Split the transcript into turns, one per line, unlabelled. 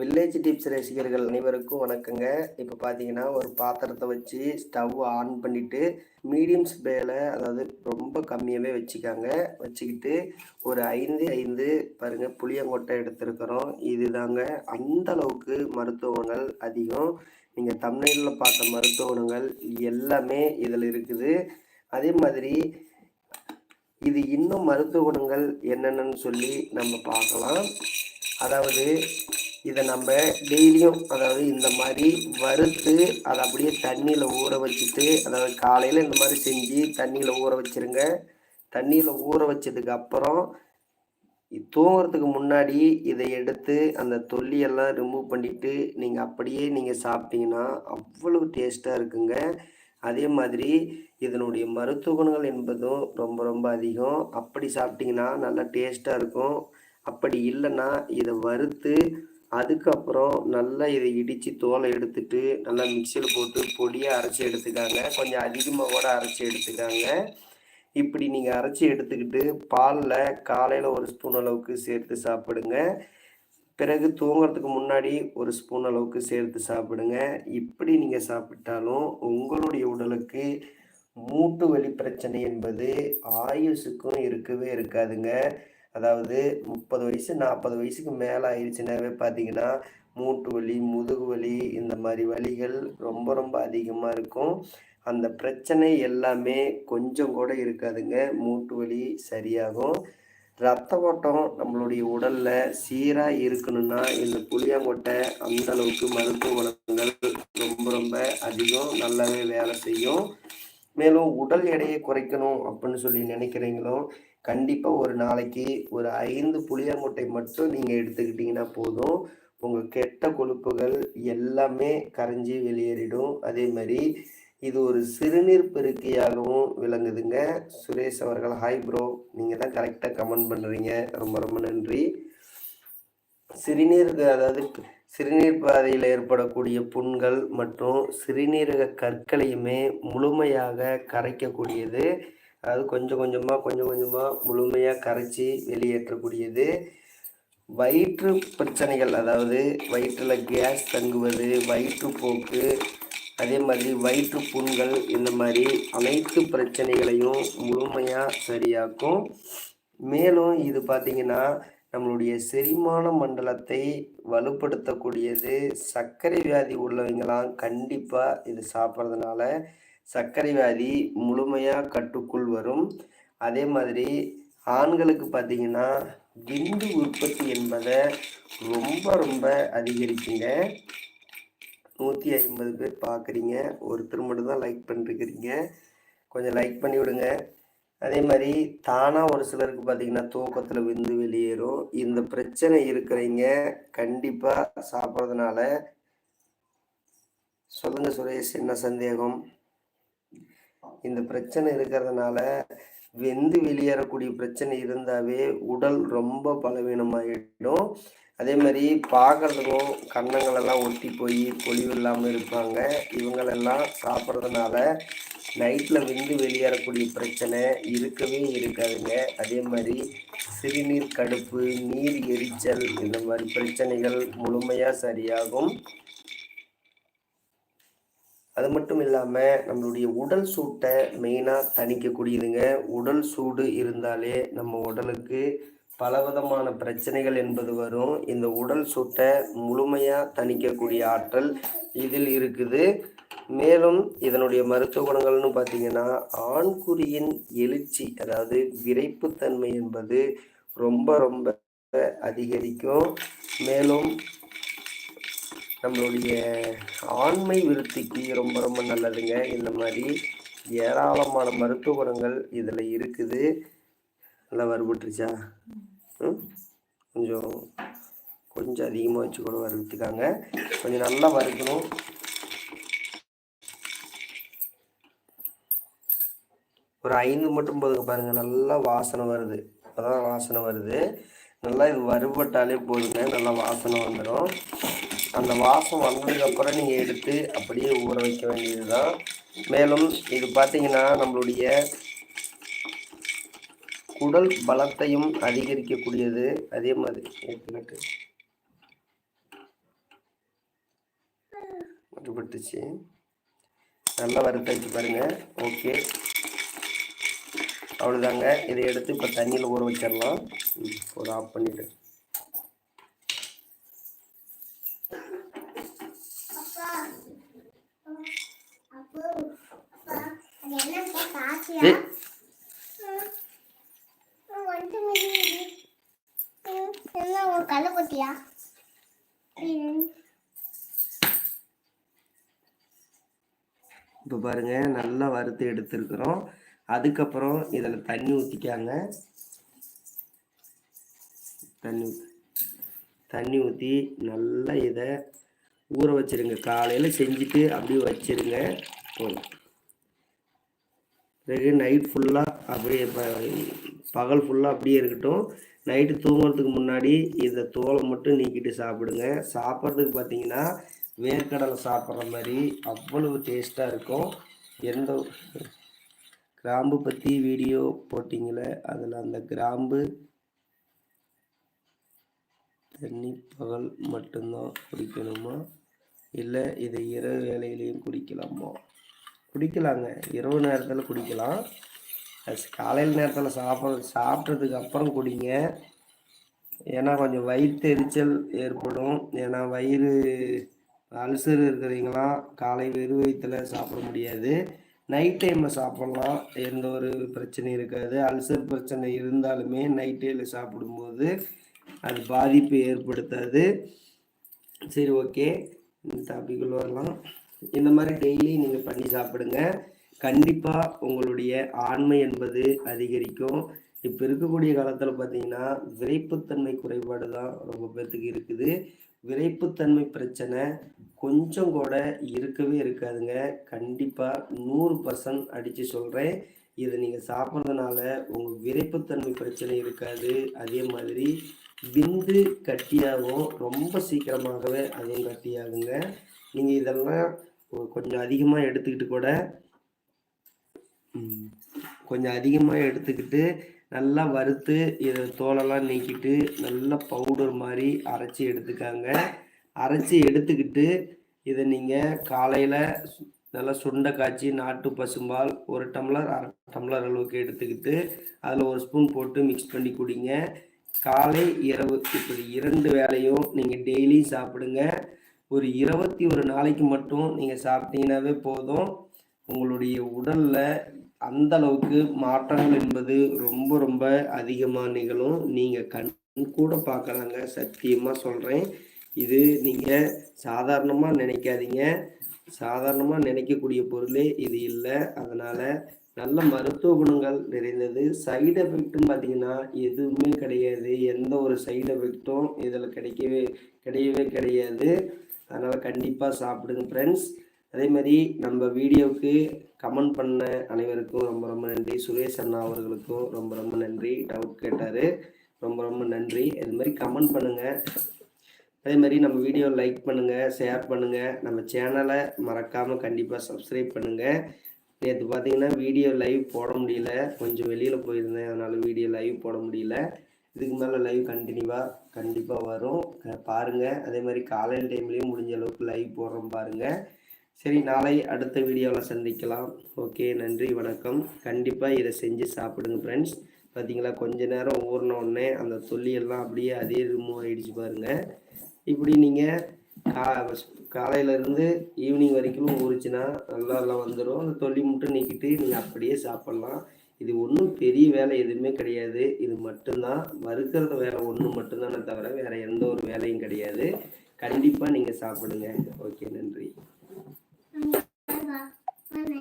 village tips ரசிகர்கள் அனைவருக்கும் வணக்கங்க இப்போ பார்த்தீங்கன்னா ஒரு பாத்திரத்தை வச்சு ஸ்டவ் ஆன் பண்ணிவிட்டு மீடியம் ஸ்பேல அதாவது ரொம்ப கம்மியாகவே வச்சுக்காங்க வச்சுக்கிட்டு ஒரு ஐந்து ஐந்து பாருங்கள் புளியங்கொட்டை எடுத்திருக்கிறோம் இது தாங்க அந்த அளவுக்கு மருத்துவங்கள் அதிகம் நீங்கள் தமிழில் பார்த்த மருத்துவ குணங்கள் எல்லாமே இதில் இருக்குது அதே மாதிரி இது இன்னும் மருத்துவ குணங்கள் என்னென்னு சொல்லி நம்ம பார்க்கலாம் அதாவது இதை நம்ம டெய்லியும் அதாவது இந்த மாதிரி வறுத்து அதை அப்படியே தண்ணியில் ஊற வச்சுட்டு அதாவது காலையில் இந்த மாதிரி செஞ்சு தண்ணியில் ஊற வச்சுருங்க தண்ணியில் ஊற வச்சதுக்கு அப்புறம் தூங்குறதுக்கு முன்னாடி இதை எடுத்து அந்த தொல்லியெல்லாம் ரிமூவ் பண்ணிவிட்டு நீங்கள் அப்படியே நீங்கள் சாப்பிட்டீங்கன்னா அவ்வளவு டேஸ்ட்டாக இருக்குங்க அதே மாதிரி இதனுடைய மருத்துவ குணங்கள் என்பதும் ரொம்ப ரொம்ப அதிகம் அப்படி சாப்பிட்டிங்கன்னா நல்லா டேஸ்ட்டாக இருக்கும் அப்படி இல்லைன்னா இதை வறுத்து அதுக்கப்புறம் நல்லா இதை இடித்து தோலை எடுத்துட்டு நல்லா மிக்சியில் போட்டு பொடியாக அரைச்சி எடுத்துக்காங்க கொஞ்சம் அதிகமாக கூட அரைச்சி எடுத்துக்காங்க இப்படி நீங்கள் அரைச்சி எடுத்துக்கிட்டு பாலில் காலையில் ஒரு ஸ்பூன் அளவுக்கு சேர்த்து சாப்பிடுங்க பிறகு தூங்குறதுக்கு முன்னாடி ஒரு ஸ்பூன் அளவுக்கு சேர்த்து சாப்பிடுங்க இப்படி நீங்கள் சாப்பிட்டாலும் உங்களுடைய உடலுக்கு மூட்டு வலி பிரச்சனை என்பது ஆயுஸுக்கும் இருக்கவே இருக்காதுங்க அதாவது முப்பது வயசு நாற்பது வயசுக்கு மேலே ஆயிடுச்சுனாவே பார்த்தீங்கன்னா மூட்டு வலி முதுகு வலி இந்த மாதிரி வலிகள் ரொம்ப ரொம்ப அதிகமாக இருக்கும் அந்த பிரச்சனை எல்லாமே கொஞ்சம் கூட இருக்காதுங்க மூட்டு வலி சரியாகும் ரத்த ஓட்டம் நம்மளுடைய உடலில் சீராக இருக்கணும்னா இந்த புளியாங்கொட்டை அந்த அளவுக்கு மருத்துவ வளங்கள் ரொம்ப ரொம்ப அதிகம் நல்லாவே வேலை செய்யும் மேலும் உடல் எடையை குறைக்கணும் அப்படின்னு சொல்லி நினைக்கிறீங்களோ கண்டிப்பாக ஒரு நாளைக்கு ஒரு ஐந்து புளியாங்கொட்டை மட்டும் நீங்கள் எடுத்துக்கிட்டிங்கன்னா போதும் உங்கள் கெட்ட கொழுப்புகள் எல்லாமே கரைஞ்சி வெளியேறிடும் அதே மாதிரி இது ஒரு சிறுநீர் பெருக்கியாகவும் விளங்குதுங்க சுரேஷ் அவர்கள் ஹாய் ப்ரோ நீங்கள் தான் கரெக்டாக கமெண்ட் பண்ணுறீங்க ரொம்ப ரொம்ப நன்றி சிறுநீர் அதாவது சிறுநீர் பாதையில் ஏற்படக்கூடிய புண்கள் மற்றும் சிறுநீரக கற்களையுமே முழுமையாக கரைக்கக்கூடியது அதாவது கொஞ்சம் கொஞ்சமாக கொஞ்சம் கொஞ்சமாக முழுமையாக கரைச்சி வெளியேற்றக்கூடியது வயிற்று பிரச்சனைகள் அதாவது வயிற்றில் கேஸ் தங்குவது வயிற்றுப்போக்கு அதே மாதிரி வயிற்று புண்கள் இந்த மாதிரி அனைத்து பிரச்சனைகளையும் முழுமையாக சரியாக்கும் மேலும் இது பார்த்திங்கன்னா நம்மளுடைய செரிமான மண்டலத்தை வலுப்படுத்தக்கூடியது சர்க்கரை வியாதி உள்ளவங்களாம் கண்டிப்பாக இது சாப்பிட்றதுனால சர்க்கரை வியாதி முழுமையாக கட்டுக்குள் வரும் அதே மாதிரி ஆண்களுக்கு பார்த்தீங்கன்னா விந்து உற்பத்தி என்பதை ரொம்ப ரொம்ப அதிகரிக்குங்க நூற்றி ஐம்பது பேர் பார்க்குறீங்க ஒருத்தர் மட்டும் தான் லைக் பண்ணிருக்கிறீங்க கொஞ்சம் லைக் பண்ணி விடுங்க அதே மாதிரி தானாக ஒரு சிலருக்கு பார்த்தீங்கன்னா தூக்கத்தில் விந்து வெளியேறும் இந்த பிரச்சனை இருக்கிறவங்க கண்டிப்பாக சாப்பிட்றதுனால சொல்லுங்கள் சுரேஷ் என்ன சந்தேகம் இந்த பிரச்சனை இருக்கிறதுனால வெந்து வெளியேறக்கூடிய பிரச்சனை இருந்தாவே உடல் ரொம்ப ஆகிடும் அதே மாதிரி பார்க்கறதுக்கும் கன்னங்களெல்லாம் ஒட்டி போய் பொழிவு இல்லாமல் இருப்பாங்க இவங்களெல்லாம் சாப்பிட்றதுனால நைட்டில் விந்து வெளியேறக்கூடிய பிரச்சனை இருக்கவே இருக்காதுங்க அதே மாதிரி சிறுநீர் கடுப்பு நீர் எரிச்சல் இந்த மாதிரி பிரச்சனைகள் முழுமையாக சரியாகும் அது மட்டும் இல்லாமல் நம்மளுடைய உடல் சூட்டை மெயினாக தணிக்கக்கூடியதுங்க உடல் சூடு இருந்தாலே நம்ம உடலுக்கு பலவிதமான பிரச்சனைகள் என்பது வரும் இந்த உடல் சூட்டை முழுமையாக தணிக்கக்கூடிய ஆற்றல் இதில் இருக்குது மேலும் இதனுடைய மருத்துவ குணங்கள்னு பார்த்தீங்கன்னா ஆண்குறியின் எழுச்சி அதாவது விரைப்புத்தன்மை என்பது ரொம்ப ரொம்ப அதிகரிக்கும் மேலும் நம்மளுடைய ஆண்மை விருத்திக்கு ரொம்ப ரொம்ப நல்லதுங்க இந்த மாதிரி ஏராளமான மருத்துவ குணங்கள் இதில் இருக்குது நல்லா வருபட்டுருச்சா கொஞ்சம் கொஞ்சம் அதிகமாக வச்சு கூட வறுத்துக்காங்க கொஞ்சம் நல்லா வறுக்கணும் ஒரு ஐந்து மட்டும் போதுங்க பாருங்கள் நல்லா வாசனை வருது அதான் வாசனை வருது நல்லா இது வறுபட்டாலே போதுங்க நல்லா வாசனை வந்துடும் அந்த வாசம் வந்ததுக்கப்புறம் நீங்கள் எடுத்து அப்படியே ஊற வைக்க வேண்டியது தான் மேலும் இது பார்த்தீங்கன்னா நம்மளுடைய குடல் பலத்தையும் அதிகரிக்கக்கூடியது அதே மாதிரி எடுத்துக்கிட்டு மட்டுப்பட்டுச்சு நல்லா வறுத்தாச்சு பாருங்கள் ஓகே அவ்வளோதாங்க இதை எடுத்து இப்போ தண்ணியில் ஊற வச்சிடலாம் ஒரு ஆஃப் பண்ணிவிட்டு இப்போ பாருங்க நல்லா வறுத்து எடுத்துருக்குறோம் அதுக்கப்புறம் இதில் தண்ணி ஊற்றிக்காங்க தண்ணி ஊற்றி தண்ணி ஊற்றி நல்லா இதை ஊற வச்சிருங்க காலையில் செஞ்சுட்டு அப்படியே வச்சிருங்க போதும் பிறகு நைட் ஃபுல்லாக அப்படியே பகல் ஃபுல்லாக அப்படியே இருக்கட்டும் நைட்டு தூங்குறதுக்கு முன்னாடி இந்த தோலை மட்டும் நீக்கிட்டு சாப்பிடுங்க சாப்பிட்றதுக்கு பார்த்தீங்கன்னா வேர்க்கடலை சாப்பிட்ற மாதிரி அவ்வளவு டேஸ்ட்டாக இருக்கும் எந்த கிராம்பு பற்றி வீடியோ போட்டிங்களே அதில் அந்த கிராம்பு தண்ணி பகல் மட்டும்தான் குடிக்கணுமா இல்லை இதை இரவு வேலையிலையும் குடிக்கலாமா குடிக்கலாங்க இரவு நேரத்தில் குடிக்கலாம் காலையில் நேரத்தில் சாப்பிட சாப்பிட்றதுக்கு அப்புறம் குடிங்க ஏன்னா கொஞ்சம் வயிற்று எரிச்சல் ஏற்படும் ஏன்னா வயிறு அல்சர் இருக்கிறவங்களாம் காலை வெறு வயிற்றில் சாப்பிட முடியாது நைட் டைமில் சாப்பிட்லாம் எந்த ஒரு பிரச்சனையும் இருக்காது அல்சர் பிரச்சனை இருந்தாலுமே நைட் டைமில் சாப்பிடும்போது அது பாதிப்பு ஏற்படுத்தாது சரி ஓகே இந்த டாபிக்குள்ளே வரலாம் இந்த மாதிரி டெய்லி நீங்கள் பண்ணி சாப்பிடுங்க கண்டிப்பாக உங்களுடைய ஆண்மை என்பது அதிகரிக்கும் இப்போ இருக்கக்கூடிய காலத்தில் பார்த்தீங்கன்னா விரைப்புத்தன்மை குறைபாடு தான் ரொம்ப பேர்த்துக்கு இருக்குது விரைப்புத்தன்மை பிரச்சனை கொஞ்சம் கூட இருக்கவே இருக்காதுங்க கண்டிப்பாக நூறு பர்சன்ட் அடித்து சொல்கிறேன் இதை நீங்கள் சாப்பிட்றதுனால உங்கள் விரைப்புத்தன்மை பிரச்சனை இருக்காது அதே மாதிரி விந்து கட்டியாகவும் ரொம்ப சீக்கிரமாகவே அதுவும் கட்டியாகுங்க நீங்கள் இதெல்லாம் கொஞ்சம் அதிகமாக எடுத்துக்கிட்டு கூட கொஞ்சம் அதிகமாக எடுத்துக்கிட்டு நல்லா வறுத்து இதை தோலெல்லாம் நீக்கிட்டு நல்லா பவுடர் மாதிரி அரைச்சி எடுத்துக்காங்க அரைச்சி எடுத்துக்கிட்டு இதை நீங்கள் காலையில் நல்லா சுண்டை காய்ச்சி நாட்டு பசும்பால் ஒரு டம்ளர் அரை டம்ளர் அளவுக்கு எடுத்துக்கிட்டு அதில் ஒரு ஸ்பூன் போட்டு மிக்ஸ் பண்ணி குடிங்க காலை இரவு இப்படி இரண்டு வேலையும் நீங்கள் டெய்லியும் சாப்பிடுங்க ஒரு இருபத்தி ஒரு நாளைக்கு மட்டும் நீங்கள் சாப்பிட்டீங்கனாவே போதும் உங்களுடைய உடலில் அந்த அளவுக்கு மாற்றங்கள் என்பது ரொம்ப ரொம்ப அதிகமாக நிகழும் நீங்கள் கண் கூட பார்க்கலாங்க சத்தியமாக சொல்கிறேன் இது நீங்கள் சாதாரணமாக நினைக்காதீங்க சாதாரணமாக நினைக்கக்கூடிய பொருளே இது இல்லை அதனால் நல்ல மருத்துவ குணங்கள் நிறைந்தது சைடு எஃபெக்ட்டும் பார்த்தீங்கன்னா எதுவுமே கிடையாது எந்த ஒரு சைடு எஃபெக்டும் இதில் கிடைக்கவே கிடையவே கிடையாது அதனால் கண்டிப்பாக சாப்பிடுங்க ஃப்ரெண்ட்ஸ் அதே மாதிரி நம்ம வீடியோவுக்கு கமெண்ட் பண்ண அனைவருக்கும் ரொம்ப ரொம்ப நன்றி சுரேஷ் அண்ணா அவர்களுக்கும் ரொம்ப ரொம்ப நன்றி டவுட் கேட்டார் ரொம்ப ரொம்ப நன்றி இது மாதிரி கமெண்ட் பண்ணுங்கள் அதே மாதிரி நம்ம வீடியோ லைக் பண்ணுங்கள் ஷேர் பண்ணுங்கள் நம்ம சேனலை மறக்காமல் கண்டிப்பாக சப்ஸ்கிரைப் பண்ணுங்கள் நேற்று பார்த்தீங்கன்னா வீடியோ லைவ் போட முடியல கொஞ்சம் வெளியில் போயிருந்தேன் அதனால் வீடியோ லைவ் போட முடியல இதுக்கு மேலே லைவ் கண்டினியூவாக கண்டிப்பாக வரும் பாருங்கள் அதே மாதிரி காலையில் டைம்லேயும் முடிஞ்ச அளவுக்கு லைவ் போடுறோம் பாருங்கள் சரி நாளை அடுத்த வீடியோவில் சந்திக்கலாம் ஓகே நன்றி வணக்கம் கண்டிப்பாக இதை செஞ்சு சாப்பிடுங்க ஃப்ரெண்ட்ஸ் பார்த்தீங்களா கொஞ்ச நேரம் ஊறினோடனே அந்த தொல்லியெல்லாம் அப்படியே அதே ரிமூவ் ஆகிடுச்சு பாருங்க இப்படி நீங்கள் கா காலையிலேருந்து ஈவினிங் வரைக்கும் ஊறிச்சுன்னா நல்லா எல்லாம் வந்துடும் அந்த தொல்லி மட்டும் நீக்கிட்டு நீங்கள் அப்படியே சாப்பிட்லாம் இது ஒன்றும் பெரிய வேலை எதுவுமே கிடையாது இது மட்டும்தான் மறுக்கிறது வேலை ஒன்று மட்டும்தானே தவிர வேற எந்த ஒரு வேலையும் கிடையாது கண்டிப்பாக நீங்கள் சாப்பிடுங்க ஓகே நன்றி